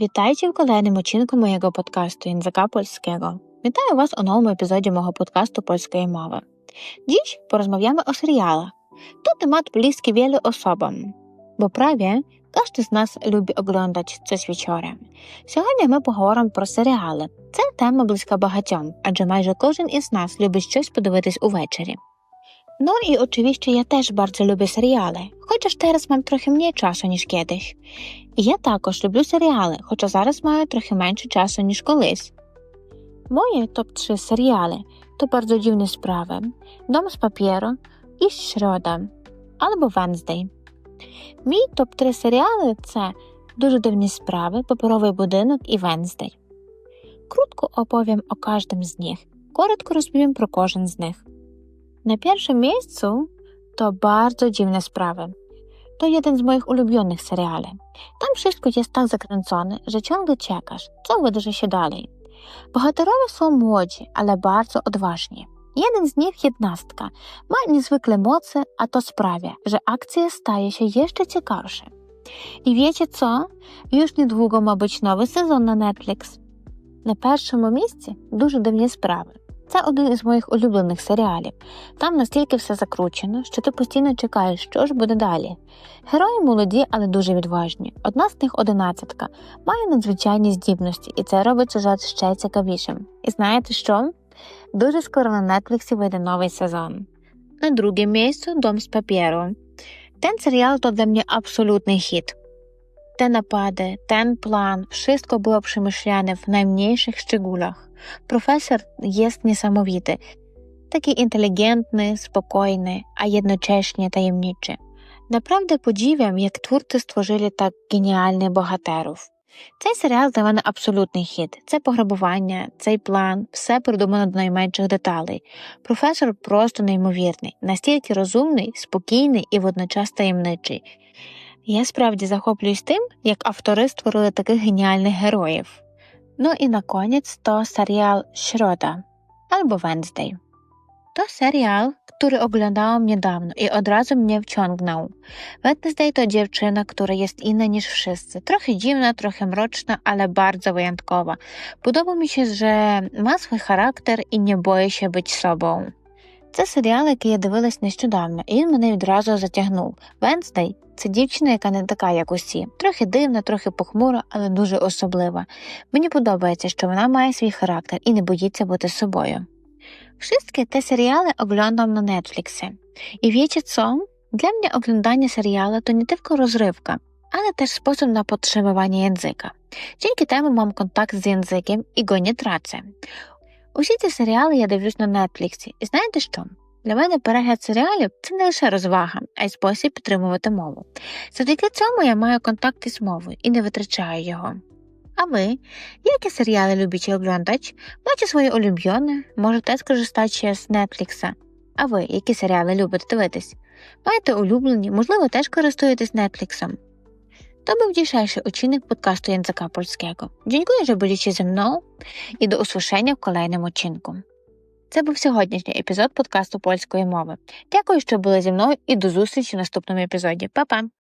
Witajcie w kolejnym odcinku mojego podcastu języka polskiego. Witaję Was o nowym epizodzie mojego podcastu polskiej mowy. Dziś porozmawiamy o serialach. To temat bliski wielu osobom, bo prawie każdy z nas lubi oglądać coś wieczorem. Сьогодні ми поговоримо про серіали. Це тема близька багатьом, адже майже кожен із нас любить щось подивитись увечері. No i oczywiście ja też bardzo lubię seriale, chociaż teraz mam trochę mniej czasu niż kiedyś. Я також люблю серіали, хоча зараз маю трохи менше часу, ніж колись. Мої топ-3 серіали то bardzo dziwne sprawy, Дом з папіру і Шрода або Венздей. Мій топ-3 серіали це Дуже дивні справи, Паперовий будинок і Венздей. Krótko opowiem o każdym z nich. Коротко розповім про кожен з них. Na pierwszym miejscu to bardzo dziwne sprawy. to jeden z moich ulubionych seriali. Tam wszystko jest tak zakręcone, że ciągle ciekasz, co wydarzy się dalej. Bohaterowie są młodzi, ale bardzo odważni. Jeden z nich, jednostka, ma niezwykle mocy, a to sprawia, że akcja staje się jeszcze ciekawsza. I wiecie co? Już niedługo ma być nowy sezon na Netflix. Na pierwszym miejscu duże do mnie sprawy. Це один із моїх улюблених серіалів. Там настільки все закручено, що ти постійно чекаєш, що ж буде далі. Герої молоді, але дуже відважні. Одна з них одинадцятка, має надзвичайні здібності, і це робить сюжет ще цікавішим. І знаєте що? Дуже скоро на Нетфліксі вийде новий сезон. На друге місце Дом з папіру. Ten serial to dla mnie absolutny hit. Te napady, ten plan, wszystko było przemyślane w najmniejszych szczegółach. Profesor jest niesamowity. Taki inteligentny, spokojny, a jednocześnie tajemniczy. Naprawdę podziwiam, jak twórcy stworzyli tak genialnych bohaterów. Цей серіал для мене абсолютний хід. Це пограбування, цей план, все продумано до найменших деталей. Професор просто неймовірний, настільки розумний, спокійний і водночас таємничий. Я справді захоплююсь тим, як автори створили таких геніальних героїв. Ну і на koniec to serial Środa albo Wednesday. To serial, który oglądałam niedawno i od razu mnie wciągnął. Wednesday to dziewczyna, która jest inna niż wszyscy. Trochę dziwna, trochę mroczna, ale bardzo wyjątkowa. Podoba mi się, że ma swój charakter і не бої się być собою. Це серіал, який я дивилась нещодавно, і він мене відразу затягнув. Венздей це дівчина, яка не така, як усі. Трохи дивна, трохи похмура, але дуже особлива. Мені подобається, що вона має свій характер і не боїться бути собою. Wszystkie te seriale oglądam na Netflixie. I wiecie co? Dla mnie oglądanie seriala to nie tylko rozrywka, ale też sposób na podtrzymywanie języka. Dzięki temu mam kontakt z językiem i go nie. Усі ці серіали я дивлюсь на Нетфліксі. І знаєте що? Для мене перегляд серіалів це не лише розвага, а й спосіб підтримувати мову. Завдяки цьому я маю контакт із мовою і не витрачаю його. А ви, які серіали любите оглядати? Маєте свої улюблені? Можете скористатися з Нетфлікса. А ви, які серіали любите дивитись? Маєте улюблені, можливо, теж користуєтесь Нетфліксом. To był dzisiejszy odcinek podcastu języka polskiego. Dziękuję, że byliście ze mną і до usłyszenia в kolejnym odcinku. Це був сьогоднішній епізод подкасту польської мови. Дякую, що були зі мною і до зустрічі в наступному епізоді. Па-па!